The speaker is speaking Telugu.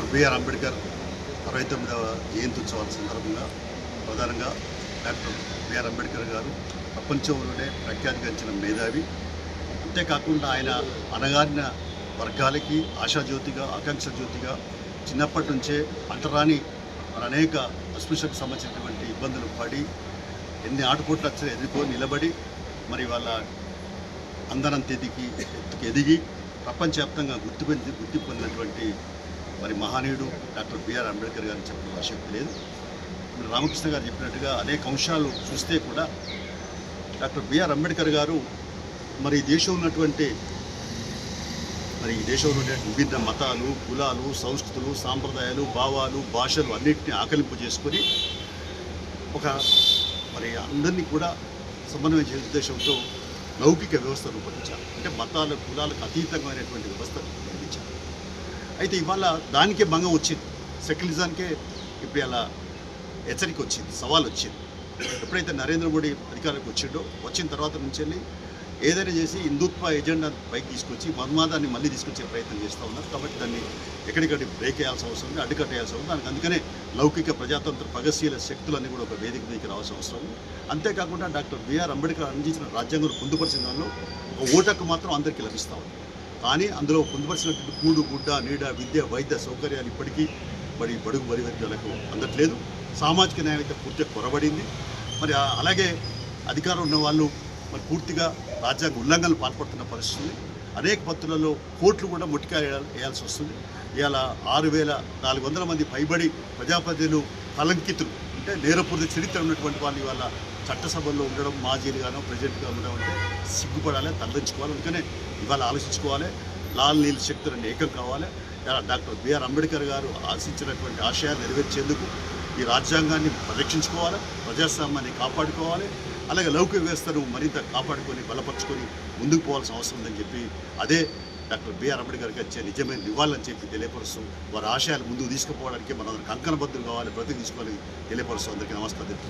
డాక్టర్ బిఆర్ అంబేద్కర్ అరవై తొమ్మిదవ జయంతి ఉత్సవాల సందర్భంగా ప్రధానంగా డాక్టర్ బిఆర్ అంబేద్కర్ గారు ప్రపంచంలోనే ప్రఖ్యాతిగాంచిన మేధావి. అంతేకాకుండా ఆయన అనగారిన వర్గాలకి ఆశాజ్యోతిగా ఆకాంక్ష జ్యోతిగా చిన్నప్పటి నుంచే అంటరాని అనేక అస్పృశ్యకు సంబంధించినటువంటి ఇబ్బందులు పడి ఎన్ని ఆటపోట్లు వచ్చినా ఎదుర్కొని నిలబడి మరి వాళ్ళ అందనంత ఎదిగి ఎత్తుకు ఎదిగి ప్రపంచవ్యాప్తంగా గుర్తు పొంది గుర్తి పొందినటువంటి మరి మహనీయుడు డాక్టర్ బిఆర్ అంబేద్కర్ గారు చెప్పిన ఆసక్తి లేదు. మరి రామకృష్ణ గారు చెప్పినట్టుగా అనేక అంశాలు చూస్తే కూడా డాక్టర్ బిఆర్ అంబేద్కర్ గారు మరి ఈ దేశంలో ఉన్నటువంటి మరి ఈ దేశంలో ఉండే మతాలు కులాలు సంస్కృతులు సాంప్రదాయాలు భావాలు భాషలు అన్నింటినీ ఆకలింపు చేసుకొని ఒక మరి అందరినీ కూడా సమన్వయం చేసే ఉద్దేశంతో లౌకిక వ్యవస్థ రూపొందించారు. అంటే మతాల కులాలకు అతీతమైనటువంటి వ్యవస్థ అయితే ఇవాళ దానికే భంగం వచ్చింది. సెక్యులరిజానికే ఇప్పుడు అలా హెచ్చరిక వచ్చింది సవాల్ వచ్చింది. ఎప్పుడైతే నరేంద్ర మోడీ అధికారంలోకి వచ్చిండో వచ్చిన తర్వాత నుంచి వెళ్ళి ఏదైనా చేసి హిందుత్వ ఎజెండా పైకి తీసుకొచ్చి మన్మాదాన్ని మళ్ళీ తీసుకొచ్చే ప్రయత్నం చేస్తూ ఉన్నారు. కాబట్టి దాన్ని ఎక్కడికక్కడ బ్రేక్ వేయాల్సిన అవసరం ఉంది అడ్డుకట్టేయాల్సిన అవసరం దానికి అందుకనే లౌకిక ప్రజాతంత్ర ప్రగతిశీల శక్తులన్నీ కూడా ఒక వేదిక మీదకి రావాల్సిన అవసరం ఉంది. అంతేకాకుండా డాక్టర్ బిఆర్ అంబేద్కర్ అందించిన రాజ్యాంగం పొందుపరిచిన దానిలో ఒక ఓటకు మాత్రం అందరికీ లభిస్తూ ఉంది. కానీ అందులో పొందుపరిచినటువంటి కూడు గుడ్డ నీడ విద్య వైద్య సౌకర్యాలు ఇప్పటికీ మరి బడుగు బడి అందట్లేదు. సామాజిక న్యాయం అయితే పూర్తిగా కొరబడింది. మరి అలాగే అధికారం ఉన్న వాళ్ళు మరి పూర్తిగా రాజ్యాంగ ఉల్లంఘనలు పాల్పడుతున్న పరిస్థితి అనేక పత్రులలో కోట్లు కూడా ముట్టికాయ వేయాల్సి వస్తుంది. ఇవాళ ఆరు వేల నాలుగు వందల మంది పైబడి ప్రజాప్రతినిధులు కలంకితులు అంటే నేరపూర్తి చరిత్ర ఉన్నటువంటి వాళ్ళు ఇవాళ చట్టసభల్లో ఉండడం మాజీలుగానో ప్రజెంట్గా ఉండడం అంటే సిగ్గుపడాలి తలదించుకోవాలి. అందుకనే ఇవాళ ఆలోచించుకోవాలి. లాల్ నీల్ శక్తులను ఏకం కావాలి. డాక్టర్ బిఆర్ అంబేద్కర్ గారు ఆశించినటువంటి ఆశయాలు నెరవేర్చేందుకు ఈ రాజ్యాంగాన్ని పరిరక్షించుకోవాలి ప్రజాస్వామ్యాన్ని కాపాడుకోవాలి. అలాగే లౌకిక వ్యవస్థను మరింత కాపాడుకొని బలపరుచుకొని ముందుకు పోవాల్సిన అవసరం ఉందని చెప్పి అదే డాక్టర్ బిఆర్ అంబేద్కర్ గారికి వచ్చే నిజమైన నివాళులని చెప్పి తెలియపరుస్తూ వారి ఆశయాలు ముందుకు తీసుకుపోవడానికి మనందరం కంకణబద్ధులు కావాలి బ్రతికి తీసుకోవాలి తెలియపరుస్తూ అందరికీ నమస్కారం తెలుపు